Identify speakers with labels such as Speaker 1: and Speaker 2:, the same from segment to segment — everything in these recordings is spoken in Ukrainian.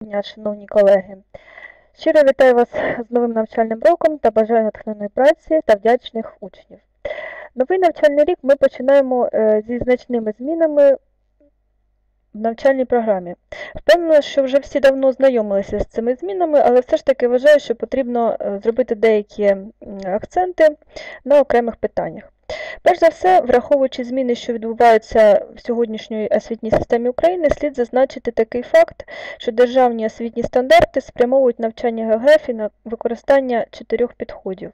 Speaker 1: дня, шановні колеги. Щиро вітаю вас з новим навчальним роком та бажаю натхненної праці та вдячних учнів. Новий навчальний рік ми починаємо е, зі значними змінами в навчальній програмі. Впевнена, що вже всі давно знайомилися з цими змінами, але все ж таки вважаю, що потрібно е, зробити деякі акценти на окремих питаннях. Перш за все, враховуючи зміни, що відбуваються в сьогоднішньої освітній системі України, слід зазначити такий факт, що державні освітні стандарти спрямовують навчання географії на використання чотирьох підходів.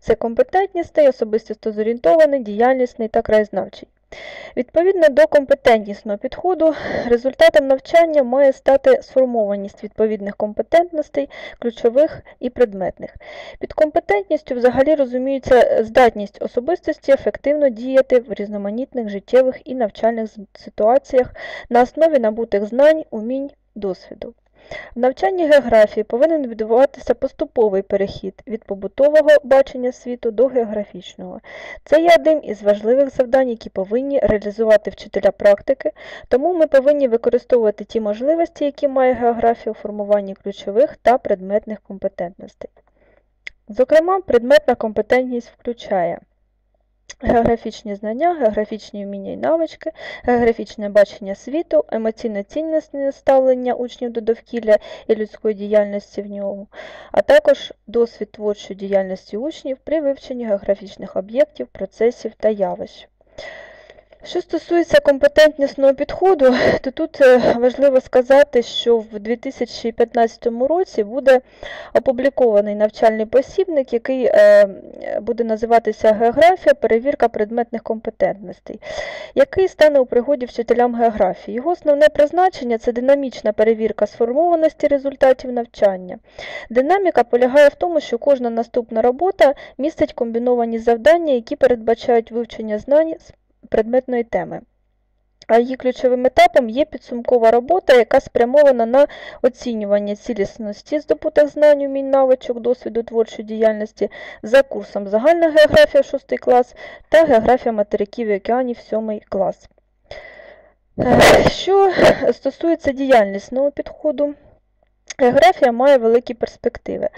Speaker 1: Це компетентнісний, особистісто зорієнтований, діяльнісний та краєзнавчий. Відповідно до компетентнісного підходу, результатом навчання має стати сформованість відповідних компетентностей, ключових і предметних. Під компетентністю взагалі розуміється здатність особистості ефективно діяти в різноманітних життєвих і навчальних ситуаціях на основі набутих знань, умінь, досвіду. В навчанні географії повинен відбуватися поступовий перехід від побутового бачення світу до географічного. Це є одним із важливих завдань, які повинні реалізувати вчителя практики, тому ми повинні використовувати ті можливості, які має географія у формуванні ключових та предметних компетентностей. Зокрема, предметна компетентність включає Географічні знання, географічні вміння і навички, географічне бачення світу, емоційно цінностне ставлення учнів до довкілля і людської діяльності в ньому, а також досвід творчої діяльності учнів при вивченні географічних об'єктів, процесів та явищ. Що стосується компетентнісного підходу, то тут е, важливо сказати, що в 2015 році буде опублікований навчальний посібник, який е, буде називатися Географія, перевірка предметних компетентностей, який стане у пригоді вчителям географії. Його основне призначення це динамічна перевірка сформованості результатів навчання. Динаміка полягає в тому, що кожна наступна робота містить комбіновані завдання, які передбачають вивчення знань предметної теми. А її ключовим етапом є підсумкова робота, яка спрямована на оцінювання цілісності здобутих знань, умінь, навичок, досвіду творчої діяльності за курсом Загальна географія 6 клас та географія материків і океанів 7 клас. Е, що стосується діяльнісного підходу, Географія має великі перспективи.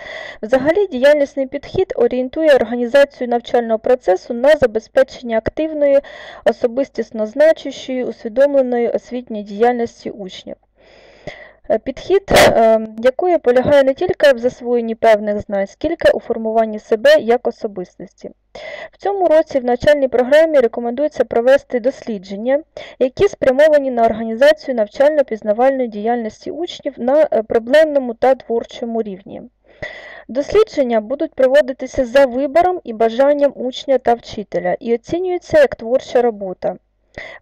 Speaker 1: Взагалі, діяльнісний підхід орієнтує організацію навчального процесу на забезпечення активної, особистісно значущої, усвідомленої освітньої діяльності учнів. Е, підхід, е, якої полягає не тільки в засвоєнні певних знань, скільки у формуванні себе як особистості. В цьому році в навчальній програмі рекомендується провести дослідження, які спрямовані на організацію навчально-пізнавальної діяльності учнів на е, проблемному та творчому рівні. Дослідження будуть проводитися за вибором і бажанням учня та вчителя і оцінюються як творча робота.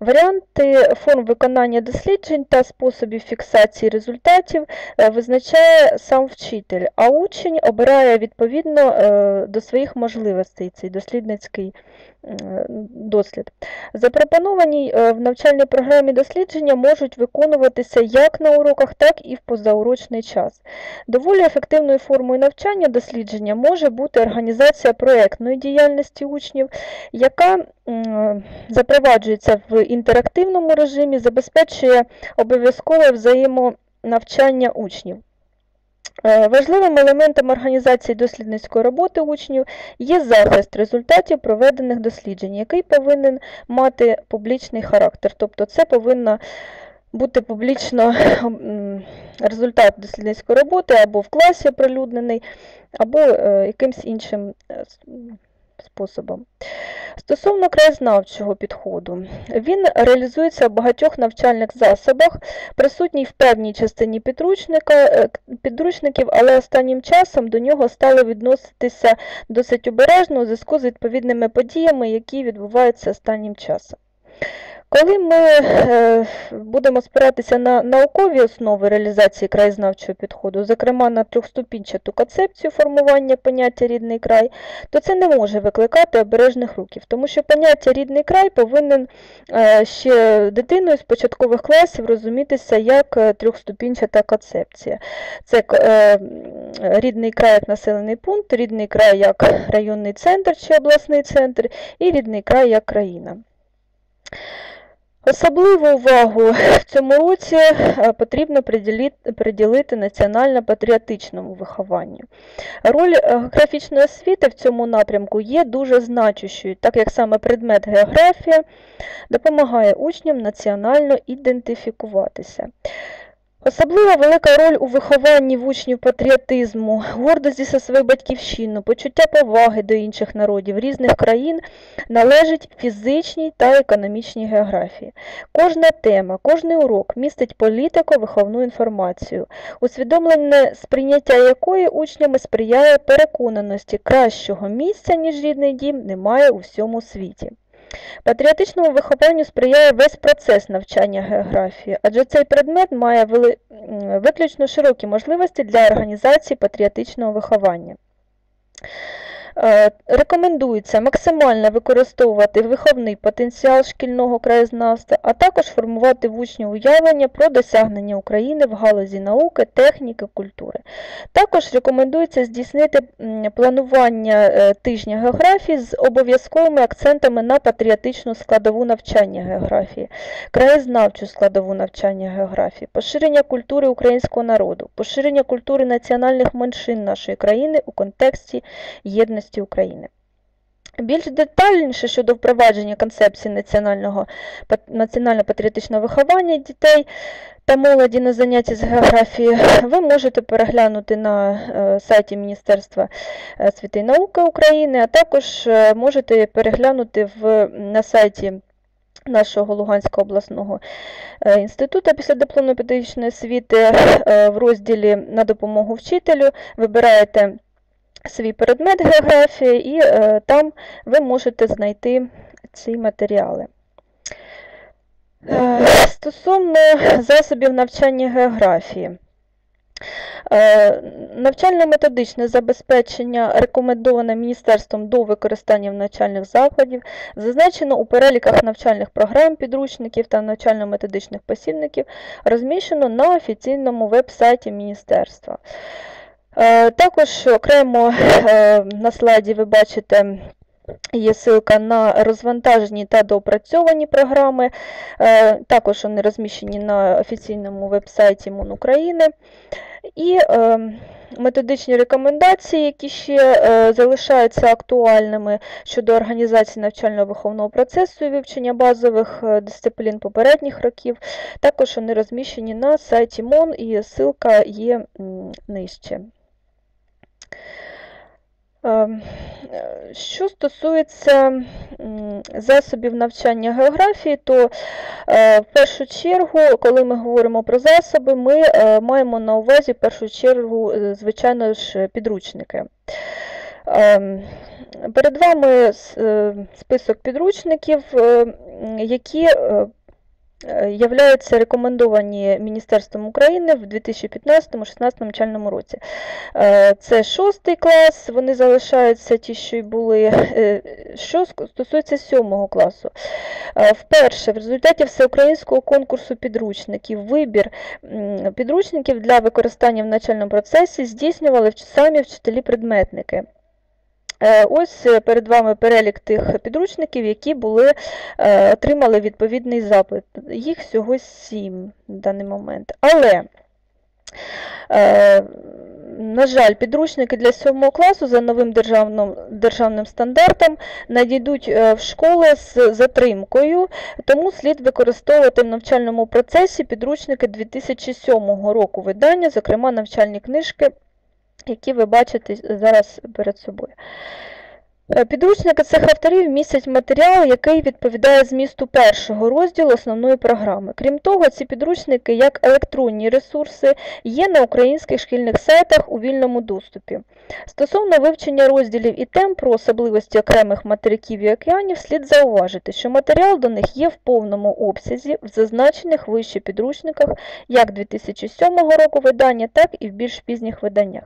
Speaker 1: Варіанти форм виконання досліджень та способів фіксації результатів е, визначає сам вчитель, а учень обирає відповідно е, до своїх можливостей цей дослідницький дослід. Запропоновані е, в навчальній програмі дослідження можуть виконуватися як на уроках, так і в позаурочний час. Доволі ефективною формою навчання дослідження може бути організація проєктної діяльності учнів, яка запроваджується в інтерактивному режимі, забезпечує обов'язкове взаємонавчання учнів. Е, важливим елементом організації дослідницької роботи учнів є захист результатів проведених досліджень, який повинен мати публічний характер. Тобто це повинно бути публічно результат дослідницької роботи або в класі оприлюднений, або якимсь якимось іншим е, способом. Стосовно краєзнавчого підходу, він реалізується в багатьох навчальних засобах, присутній в певній частині підручника, е, підручників, але останнім часом до нього стало відноситися досить обережно у зв'язку з відповідними подіями, які відбуваються останнім часом. Коли ми е, будемо спиратися на наукові основи реалізації краєзнавчого підходу, зокрема на трьохступінчату концепцію формування поняття рідний край, то це не може викликати обережних руків, тому що поняття рідний край повинен е, ще дитиною з початкових класів розумітися як е, трьохступінчата концепція. Це рідний край як населений пункт, рідний край як районний центр чи обласний центр, і рідний край як країна. Особливу увагу в цьому році е, потрібно приділити національно-патріотичному вихованню. Роль географічної освіти в цьому напрямку є дуже значущою, так як саме предмет географія допомагає учням національно ідентифікуватися. Особливо велика роль у вихованні в учнів патріотизму, гордості за свою батьківщину, почуття поваги до інших народів різних країн належить фізичній та економічній географії. Кожна тема, кожний урок містить політико-виховну інформацію, усвідомлене сприйняття якої учнями сприяє переконаності кращого місця, ніж рідний дім, немає у всьому світі. Патріотичному вихованню сприяє весь процес навчання географії, адже цей предмет має виключно широкі можливості для організації патріотичного виховання. Е, рекомендується максимально використовувати виховний потенціал шкільного краєзнавства, а також формувати в учнів уявлення про досягнення України в галузі науки, техніки, культури. Також рекомендується здійснити планування е, тижня географії з обов'язковими акцентами на патріотичну складову навчання географії, краєзнавчу складову навчання географії, поширення культури українського народу, поширення культури національних меншин нашої країни у контексті єдності незалежності України. Більш детальніше щодо впровадження концепції національного національно-патріотичного виховання дітей та молоді на заняття з географії, ви можете переглянути на е, сайті Міністерства е, освіти і науки України, а також е, можете переглянути в, на сайті нашого Луганського обласного інституту після дипломної педагогічної освіти в розділі на допомогу вчителю. Вибираєте свій предмет географії, і е, там ви можете знайти ці матеріали. Е, стосовно засобів навчання географії. Е, навчально-методичне забезпечення рекомендоване Міністерством до використання в навчальних закладів, зазначено у переліках навчальних програм, підручників та навчально-методичних посібників, розміщено на офіційному веб-сайті Міністерства. Е, також окремо е, на слайді ви бачите. Є ссылка на розвантажені та доопрацьовані програми, е, також вони розміщені на офіційному веб-сайті МОН України. І методичні рекомендації, які ще залишаються актуальними щодо організації навчально-виховного процесу і вивчення базових дисциплін попередніх років, також вони розміщені на сайті МОН і ссылка є нижче. Ем, що стосується засобів навчання географії, то е, в першу чергу, коли ми говоримо про засоби, ми е, маємо на увазі в першу чергу, е, звичайно ж, підручники. Перед вами список підручників, які Е, являються рекомендовані Міністерством України в 2015-2016 навчальному році. Е, це шостий клас, вони залишаються ті, що й були. Е, що стосується сьомого класу, вперше в результаті всеукраїнського конкурсу підручників вибір підручників для використання в навчальному процесі здійснювали самі вчителі-предметники. Е, ось е, перед вами перелік тих підручників, які були, е, отримали відповідний запит. Їх всього сім в даний момент. Але, на жаль, підручники для 7 класу за новим державним державним стандартом надійдуть в школи з затримкою, тому слід використовувати в навчальному процесі підручники 2007 року видання, зокрема навчальні книжки які ви бачите зараз перед собою. Е, підручники цих авторів містять матеріал, який відповідає змісту першого розділу основної програми. Крім того, ці підручники, як електронні ресурси, є на українських шкільних сайтах у вільному доступі. Стосовно вивчення розділів і тем про особливості окремих материків і океанів, слід зауважити, що матеріал до них є в повному обсязі в зазначених вище підручниках як 2007 року видання, так і в більш пізніх виданнях.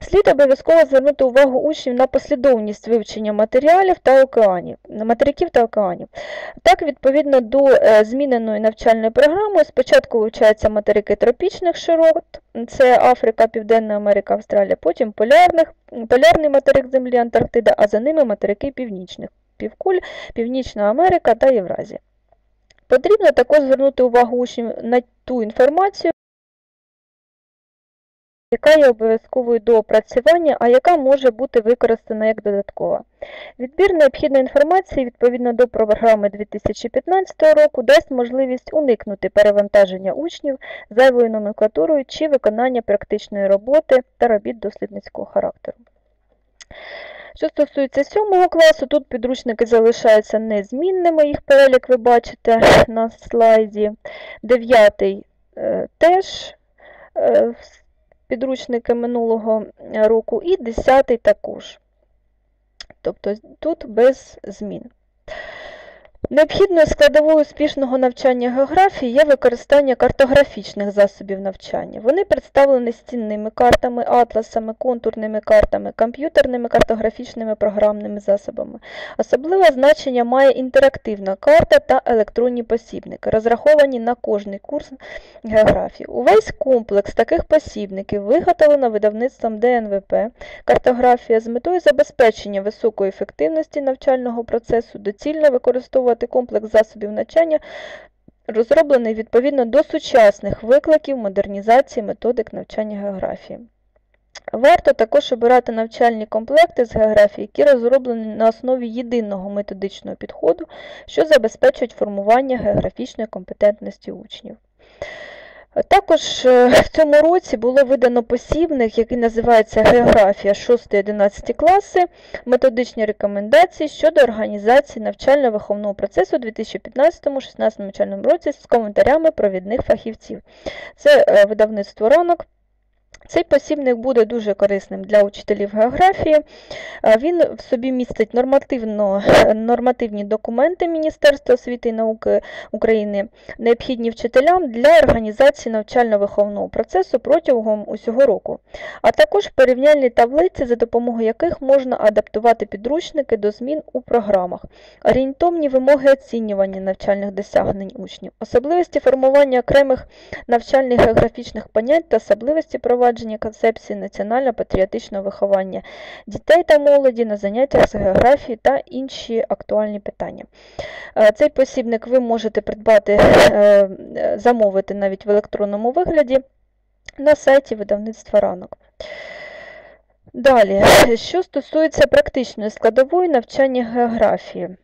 Speaker 1: Слід обов'язково звернути увагу учнів на послідовність вивчення матеріалів та океанів, материків та океанів. Так, відповідно до е, зміненої навчальної програми, спочатку вивчаються материки тропічних широт, це Африка, Південна Америка, Австралія, потім полярних, полярний материк Землі Антарктида, а за ними материки північних півкуль, Північна Америка та Євразія. Потрібно також звернути увагу учнів на ту інформацію, яка є обов'язковою до опрацювання, а яка може бути використана як додаткова. Відбір необхідної інформації відповідно до програми 2015 року дасть можливість уникнути перевантаження учнів зайвою номенклатурою чи виконання практичної роботи та робіт дослідницького характеру. Що стосується 7 класу, тут підручники залишаються незмінними, їх перелік ви бачите на слайді. 9 е, теж е, підручники минулого року, і 10 також. Тобто тут без змін. Необхідною складовою успішного навчання географії є використання картографічних засобів навчання. Вони представлені стінними картами, атласами, контурними картами, комп'ютерними картографічними програмними засобами. Особливе значення має інтерактивна карта та електронні посібники, розраховані на кожний курс географії. Увесь комплекс таких посібників виготовлено видавництвом ДНВП картографія з метою забезпечення високої ефективності навчального процесу, доцільно використовувати використовувати комплекс засобів навчання, розроблений відповідно до сучасних викликів модернізації методик навчання географії. Варто також обирати навчальні комплекти з географії, які розроблені на основі єдиного методичного підходу, що забезпечують формування географічної компетентності учнів. Також е, в цьому році було видано посібник, який називається Географія 6-11 класи, методичні рекомендації щодо організації навчально-виховного процесу у 2015-16 навчальному році з коментарями провідних фахівців. Це е, видавництво ранок. Цей посібник буде дуже корисним для учителів географії. Він в собі містить нормативні документи Міністерства освіти і науки України, необхідні вчителям для організації навчально-виховного процесу протягом усього року, а також порівняльні таблиці, за допомогою яких можна адаптувати підручники до змін у програмах, орієнтовні вимоги оцінювання навчальних досягнень учнів, особливості формування окремих навчальних географічних понять та особливості провадження впровадження концепції національно-патріотичного виховання дітей та молоді на заняттях з географії та інші актуальні питання. Е, цей посібник ви можете придбати, е, замовити навіть в електронному вигляді на сайті видавництва ранок. Далі, що стосується практичної складової навчання географії.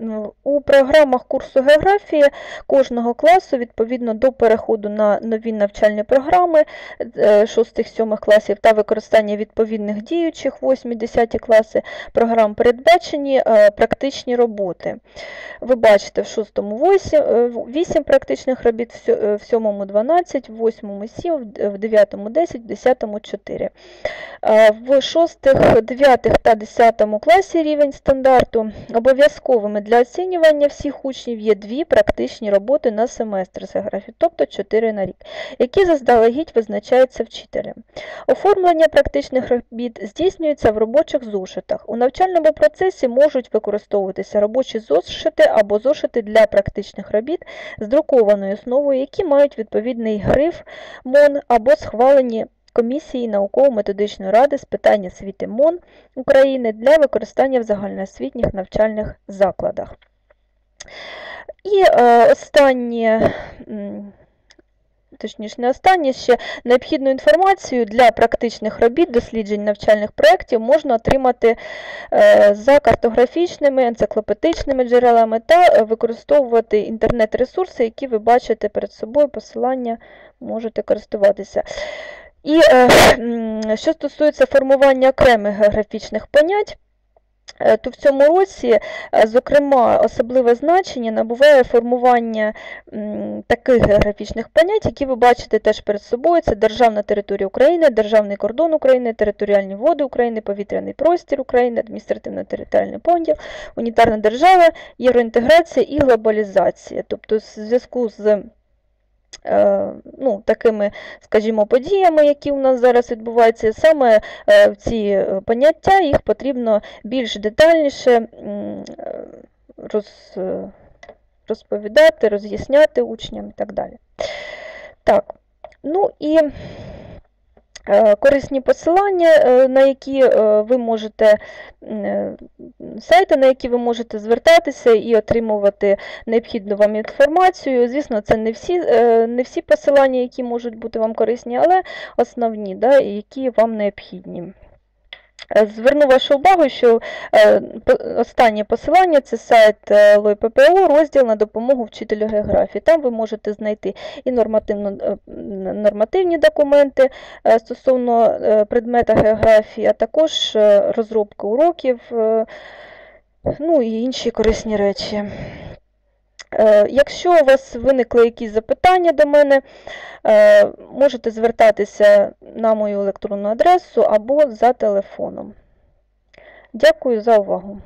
Speaker 1: Е, у програмах курсу географії кожного класу, відповідно до переходу на нові навчальні програми 6-7 е, класів та використання відповідних діючих 8-10 класи програм передбачені е, практичні роботи. Ви бачите, в 6 8, 8 практичних робіт, в 7 12, в 8 7, в 9 10, в 10 4. В 6, 9 та 10 класі рівень стандарту обов'язковими для оцінювання всіх учнів є дві практичні роботи на семестр з географії, тобто 4 на рік, які заздалегідь визначаються вчителем. Оформлення практичних робіт здійснюється в робочих зошитах. У навчальному процесі можуть використовуватися робочі зошити або зошити для практичних робіт з друкованою основою, які мають відповідний гриф МОН або схвалені Комісії науково-методичної ради з питань освіти МОН України для використання в загальноосвітніх навчальних закладах. І е, останнє, точніше, не останнє ще необхідну інформацію для практичних робіт, досліджень навчальних проєктів можна отримати е, за картографічними, енциклопедичними джерелами та використовувати інтернет-ресурси, які ви бачите перед собою, посилання можете користуватися. І е, що стосується формування окремих географічних понять, е, то в цьому році, е, зокрема, особливе значення набуває формування таких географічних понять, які ви бачите теж перед собою: це державна територія України, державний кордон України, територіальні води України, повітряний простір України, адміністративно-територіальний поділ, унітарна держава, євроінтеграція і глобалізація. Тобто, в зв'язку з ну, такими, скажімо, подіями, які у нас зараз відбуваються, саме е, ці е, поняття їх потрібно більш детальніше роз, розповідати, роз'ясняти учням і так далі. Так, ну і Е, Корисні посилання, е, на які е, ви можете е, сайти, на які ви можете звертатися і отримувати необхідну вам інформацію. Звісно, це не всі, е, не всі посилання, які можуть бути вам корисні, але основні, да, які вам необхідні. Е, Зверну вашу увагу, що е, останнє посилання це сайт е, ЛОЙ-ППО, розділ на допомогу вчителю географії. Там ви можете знайти і нормативні документи стосовно предмета географії, а також розробка уроків, ну і інші корисні речі. Е, Якщо у вас виникли якісь запитання до мене, е, можете звертатися на мою електронну адресу або за телефоном. Дякую за увагу.